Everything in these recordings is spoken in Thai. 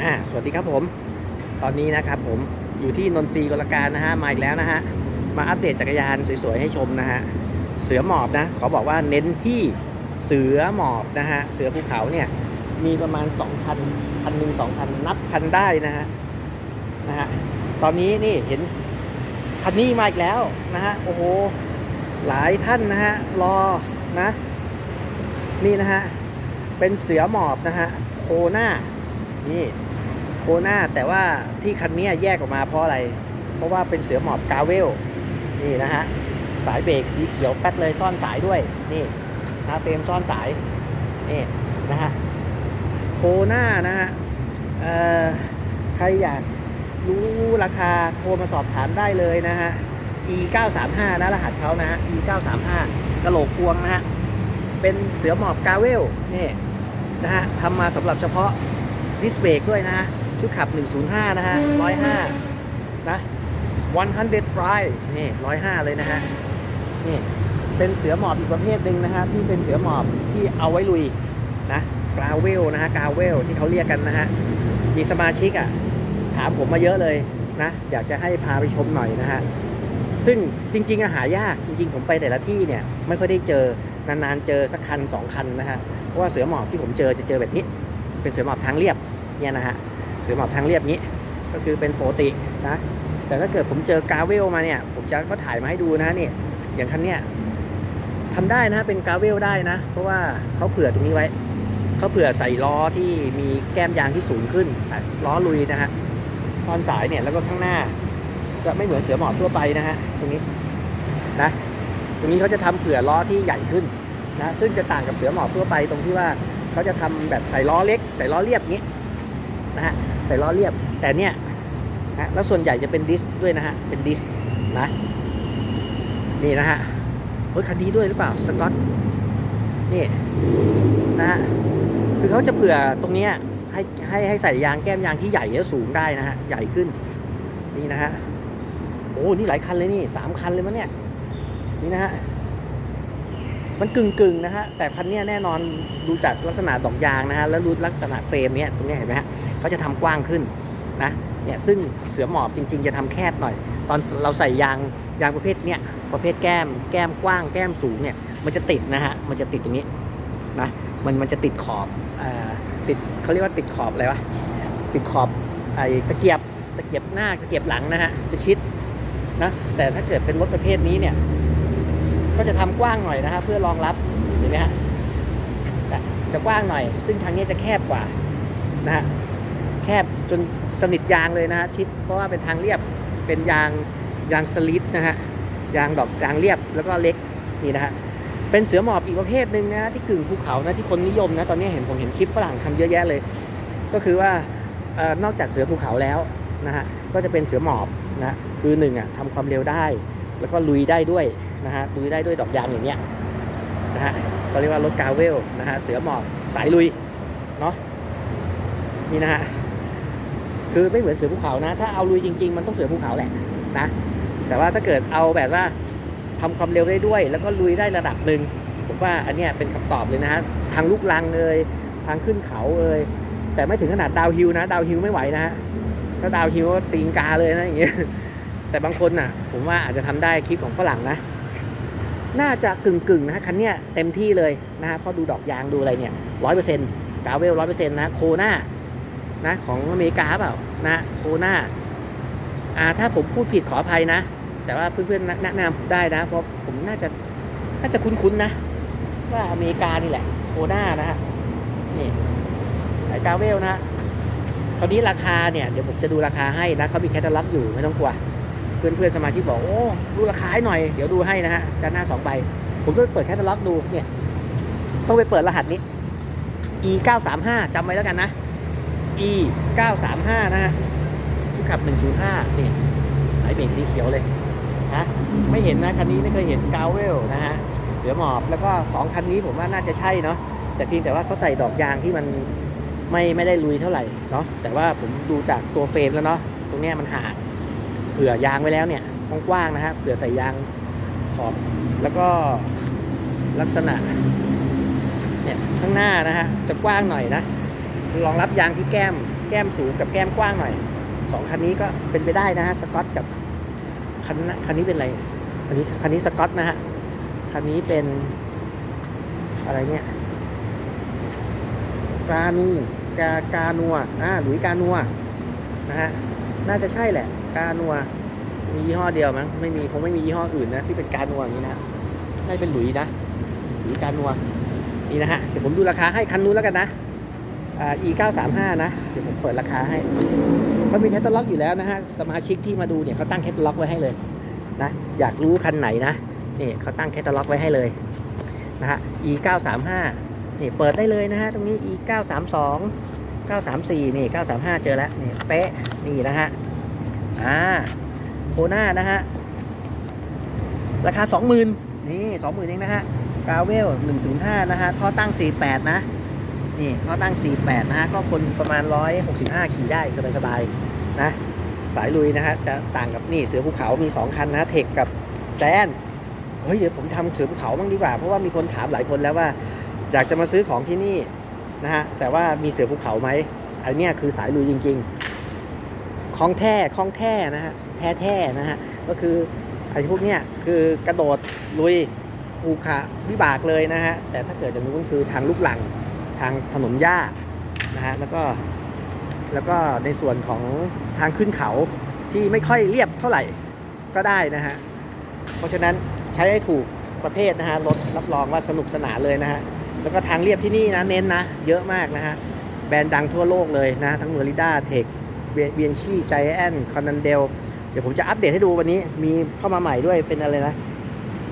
อ่าสวัสดีครับผม ตอนนี้นะครับผมอยู่ที่นนทรีกลการนะฮะมาอีกแล้วนะฮะมาอัปเดตจักรยานสวยๆให้ชมนะฮะเสือหมอบนะขอบอกว่าเน้นที่เสือหมอบนะฮะเสือภูเขาเนี่ยมีประมาณ2คันคันหนึ่งสองคันนับคันได้นะฮะนะฮะตอนนี้นี่เห็นคันนี้มาอีกแล้วนะฮะโอ้โหหลายท่านนะฮะรอนะ นี่นะฮะเป็นเสือหมอบนะฮะโคหน่านี่ โคนาแต่ว่าที่คันนี้แยกออกมาเพราะอะไร เพราะว่าเป็นเสือหมอบกาเวล นี่นะฮะ สายเบรกสีเขียวแป๊ดเลยซ่อนสายด้วย นี่นะเฟรมซ่อนสาย นี่นะฮะ โคนานะฮะใครอยากรู้ราคาโทรมาสอบถามได้เลยนะฮะ e 9 3 5นะรหัสเขานะฮะ e 9 3 5กระโหลกพวงนะฮะ เป็นเสือหมอบกาเวล นี่นะฮะทำมาสำหรับเฉพาะดิสเบรกด้วยนะฮะ ชุดขับ 105 นะฮะ 105 นะ100 fly นี่ 105 เลยนะฮะ นี่ เป็นเสือหมอบอีกประเภทหนึ่งนะฮะ ที่เป็นเสือหมอบที่เอาไว้ลุย นะกราเวลนะฮะกราเวลที่เขาเรียกกันนะฮะ มีสมาชิกอะ ถามผมมาเยอะเลยนะ อยากจะให้พาไปชมหน่อยนะฮะ ซึ่งจริงๆอะหายาก จริง ๆ ผมไปแต่ละที่เนี่ย ไม่ค่อยได้เจอนานๆเจอสักคันสองคันนะฮะ เพราะว่าเสือหมอบที่ผมเจอจะเจอแบบนี้ เป็นเสือหมอบทางเรียบเนี่ยนะฮะ เสือหมอบทางเรียบนี้ ก็คือเป็นปกตินะแต่ถ้าเกิดผมเจอกาเวลมาเนี่ย ผมจะก็ถ่ายมาให้ดูนะนี่อย่างคันเนี้ยทำได้นะเป็นกาเวลได้นะ เพราะว่าเขาเผื่อตรงนี้ไว้เขาเผื่อใส่ล้อที่มีแก้มยางที่สูงขึ้นใส่ล้อลุยนะฮะซอนสายเนี่ยแล้วก็ข้างหน้า จะไม่เหมือนเสือหมอบทั่วไปนะฮะตรงนี้นะตรงนี้เขาจะทำเผื่อล้อที่ใหญ่ขึ้นนะซึ่งจะต่างกับเสือหมอบทั่วไปตรงที่ว่าเขาจะทำแบบใส่ล้อเล็ก ใส่ล้อเรียบนี้ นะฮะใส่ล้อเรียบ แต่เนี่ยนะแล้วส่วนใหญ่จะเป็นดิสด้วยนะฮะ เป็นดิสนะนี่นะฮะเฮ้ยคันนี้ด้วยหรือเปล่าสกอตนี่นะฮะคือเขาจะเผื่อตรงเนี้ยให้ให้ให้ใส่ยางแก้มยางที่ใหญ่แล้วสูงได้นะฮะใหญ่ขึ้นนี่นะฮะโอ้นี่หลายคันเลยนี่สามคันเลยมั้งเนี่ยนี่นะฮะมันกึ่งกึ่งๆนะฮะแต่คันเนี้ยแน่นอนดูจากลักษณะดอกยางนะฮะแล้วดูลักษณะเฟรมเนี้ยตรงเนี้ยเห็นไหมฮะ เขาจะทำกว้างขึ้นนะเนี่ยซึ่งเสือหมอบจริง ๆ จะทำแคบหน่อย ตอนเราใส่ยางยางประเภทเนี้ยประเภทแก้มแก้มกว้างแก้มสูงเนี่ยมันจะติดนะฮะมันจะติดตรงนี้นะมันมันจะติดขอบอ่าติดเขาเรียกว่าติดขอบอะไรวะติดขอบไอ้ตะเกียบตะเกียบหน้าตะเกียบหลังนะฮะจะชิดนะแต่ถ้าเกิดเป็นรถประเภทนี้เนี่ยก็จะทำกว้างหน่อยนะฮะเพื่อรองรับเห็นไหมฮะจะกว้างหน่อย ซึ่งทางนี้จะแคบกว่านะฮะ แคบจนสนิทยางเลยนะฮะชิดเพราะว่าเป็นทางเรียบเป็นยางยางสลิดนะฮะยางดอกยางเรียบแล้วก็เล็กนี่นะฮะเป็นเสือหมอบอีกประเภทหนึ่งนะที่กึ่งภูเขานะที่คนนิยมนะตอนนี้เห็นผมเห็นคลิปฝรั่งทำเยอะแยะเลย ก็คือว่าออนอกจากเสือภูเขาแล้วนะฮะก็จะเป็นเสือหมอบนะฮะคือหนึ่งอะทำความเร็วได้ แล้วก็ลุยได้ด้วยนะฮะลุยได้ด้วยดอกยางอย่างเงี้ยนะฮะก็เรียกว่ารถกาเวลนะฮะเสือหมอบสายลุยเนาะนี่นะฮะ คือไม่เหมือนเสือภูเขานะ ถ้าเอาลุยจริง ๆ มันต้องเสือภูเขาแหละนะ แต่ว่าถ้าเกิดเอาแบบว่าทำความเร็วได้ด้วย แล้วก็ลุยได้ระดับหนึ่งผมว่าอันเนี้ยเป็นคำตอบเลยนะฮะทางลูกลังเลยทางขึ้นเขาเอยแต่ไม่ถึงขนาดดาวฮิลนะ ดาวฮิลไม่ไหวนะฮะถ้าดาวฮิลก็ตีนกาเลยนะอย่างเงี้ยแต่บางคนน่ะ ผมว่าอาจจะทำได้คลิปของฝรั่งนะ น่าจะกึ่งกึ่งๆนะคันเนี้ยเต็มที่เลยนะฮะเพราะดูดอกยางดูอะไรเนี่ยร้อยเปอร์เซ็นต์กาเวลร้อยเปอร์เซ็นต์นะโคหน่า นะของอเมริกาเปล่านะโคน่าอ่าถ้าผมพูดผิดขออภัยนะ แต่ว่าเพื่อนๆแนะนำผมได้นะ เพราะผมน่าจะน่าจะคุ้นๆนะ ว่าอเมริกานี่แหละโคน่านะฮะนี่สายกาเวลนะคราวนี้ราคาเนี่ยเดี๋ยวผมจะดูราคาให้นะเขามีแคตตาล็อกอยู่ไม่ต้องกลัวเพื่อนเพื่อนๆสมาชิกบอกโอ้ดูราคาให้หน่อยเดี๋ยวดูให้นะฮะจานหน้าสองใบผมก็ไปเปิดแคตตาล็อกดูเนี่ยต้องไปเปิดรหัสนี้ e 9 3 5จำไว้แล้วกันนะ e 9 3 5 นะฮะชุดขับ 105 นี่ สายเบรกสีเขียวเลยนะไม่เห็นนะ คันนี้ไม่เคยเห็นกาวเวลนะฮะ เสือหมอบ แล้วก็ 2 คันนี้ผมว่าน่าจะใช่เนาะ แต่เพียงแต่ว่าเขาใส่ดอกยางที่มันไม่ไม่ได้ลุยเท่าไหร่เนาะ แต่ว่าผมดูจากตัวเฟรมแล้วเนาะ ตรงเนี้ยมันห่างเผื่อยางไว้แล้วเนี่ยกว้างๆนะฮะ เผื่อใส่ยางขอบ แล้วก็ลักษณะเนี่ยข้างหน้านะฮะ จะกว้างหน่อยนะ รองรับยางที่แก้มแก้มสูงกับแก้มกว้างหน่อยสองคันนี้ก็เป็นไปได้นะฮะสกอตกับคันนะคันนี้เป็นอะไรอันนี้คันนี้สกอตนะฮะคันนี้เป็นอะไรเนี่ยกานูกากานัวอ่าหลุยกานัวนะฮะน่าจะใช่แหละ กานัวมียี่ห้อเดียวมั้งไม่มีคงไม่มียี่ห้ออื่นนะที่เป็นกานัวอย่างนี้นะน่าจะเป็นหลุยนะหลุยกานัวนี่นะฮะเดี๋ยวผมดูราคาให้คันนู้นแล้วกันนะ e 9 3 5นะ เดี๋ยวผมเปิดราคาให้เขามีแคตตาล็อกอยู่แล้วนะฮะ สมาชิกที่มาดูเนี่ยเขาตั้งแคตตาล็อกไว้ให้เลยนะ อยากรู้คันไหนนะนี่เขาตั้งแคตตาล็อกไว้ให้เลยนะฮะ e 9 3 5นี่เปิดได้เลยนะฮะ ตรงนี้ e 9 3 2 934 นี่ 935 เจอแล้ว นี่เป๊ะ นี่นะฮะ อ่า โคน่านะฮะ ราคา 20,000 นี่ 20,000 เองนะฮะกาเวล 105 นะฮะ ท่อตั้ง 48 นะ นี่ท่อตั้ง 48 นะฮะ ก็คนประมาณ 165 ขี่ได้สบายๆนะ สายลุยนะฮะ จะต่างกับนี่เสือภูเขา มี 2 คันนะเทคกับแจนเฮ้ย เดี๋ยวผมทำเสือภูเขาบ้างดีกว่า เพราะว่ามีคนถามหลายคนแล้วว่า อยากจะมาซื้อของที่นี่นะฮะ แต่ว่ามีเสือภูเขาไหมอันเนี้ยคือสายลุยจริงๆคลองแท้คลองแท้นะฮะ แท้แท้นะฮะ ก็คือไอ้พวกเนี้ยคือกระโดดลุยภูเขาวิบากเลยนะฮะ แต่ถ้าเกิดจะนู้นคือทางลูกหลัง ทางถนนหญ้านะฮะแล้วก็แล้วก็ในส่วนของทางขึ้นเขาที่ไม่ค่อยเรียบเท่าไหร่ก็ได้นะฮะเพราะฉะนั้นใช้ให้ถูกประเภทนะฮะรถรับรองว่าสนุกสนานเลยนะฮะแล้วก็ทางเรียบที่นี่นะเน้นนะเยอะมากนะฮะแบรนด์ดังทั่วโลกเลยนะทั้งเมอริด้าเทคเบียนชี่ใจแอนคอนนันเดลเดี๋ยวผมจะอัปเดตให้ดูวันนี้มีเข้ามาใหม่ด้วยเป็นอะไรนะ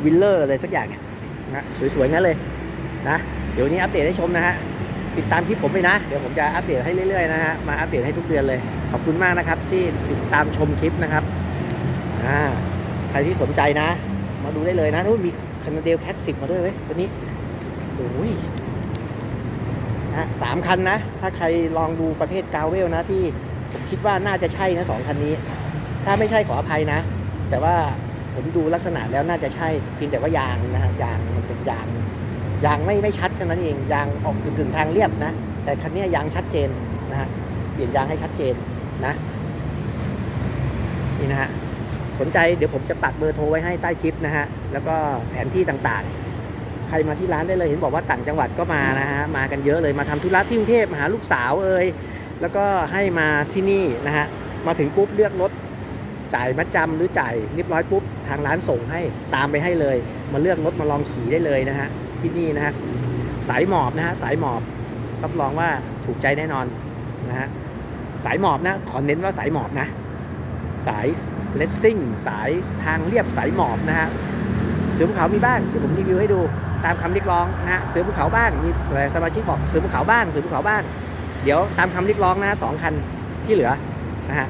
วิลเลอร์อะไรสักอย่างนะสวยๆงั้นเลยนะเดี๋ยวนี้อัปเดตให้ชมนะฮะ ติดตามคลิปผมไปนะ เดี๋ยวผมจะอัปเดตให้เรื่อยๆนะฮะ มาอัปเดตให้ทุกเดือนเลย ขอบคุณมากนะครับ ที่ติดตามชมคลิปนะครับ อ่า ใครที่สนใจนะ มาดูได้เลยนะนู้นมีคันเดลแคทสิบมาด้วยเว้ยวันนี้โอ้ยนะสามคันนะ ถ้าใครลองดูประเภทกาเวลนะที่ผมคิดว่าน่าจะใช่นะสองคันนี้ ถ้าไม่ใช่ขออภัยนะ แต่ว่าผมดูลักษณะแล้วน่าจะใช่เพียงแต่ว่ายางนะฮะยางมันเป็นยาง ยางไม่ไม่ชัดเท่านั้นเองยางออกกึ่งๆทางเรียบนะ แต่คันนี้ยางชัดเจนนะฮะเปลี่ยนยางให้ชัดเจนนะนี่นะฮะสนใจเดี๋ยวผมจะปักเบอร์โทรไว้ให้ใต้คลิปนะฮะแล้วก็แผนที่ต่างๆ ใครมาที่ร้านได้เลยเห็นบอกว่าต่างจังหวัดก็มานะฮะมากันเยอะเลยมาทำธุระที่กรุงเทพมาหาลูกสาวเอ่ยแล้วก็ให้มาที่นี่นะฮะมาถึงปุ๊บเลือกรถจ่ายมัดจำหรือจ่ายเรียบร้อยปุ๊บทางร้านส่งให้ตามไปให้เลย มาเลือกรถมาลองขี่ได้เลยนะฮะ ที่นี่นะฮะสายหมอบนะฮะสายหมอบรับรองว่าถูกใจแน่นอนนะฮะสายหมอบนะขอเน้นว่าสายหมอบนะ สายเลสซิ่งสายทางเรียบสายหมอบนะฮะเสือภูเขามีบ้างเดี๋ยวผมรีวิวให้ดูตามคำเรียกร้องนะฮะเสือภูเขาบ้างมีหลายสมาชิกบอกเสือภูเขาบ้างเสือภูเขาบ้าง เดี๋ยวตามคำเรียกร้องนะสองคันที่เหลือนะฮะ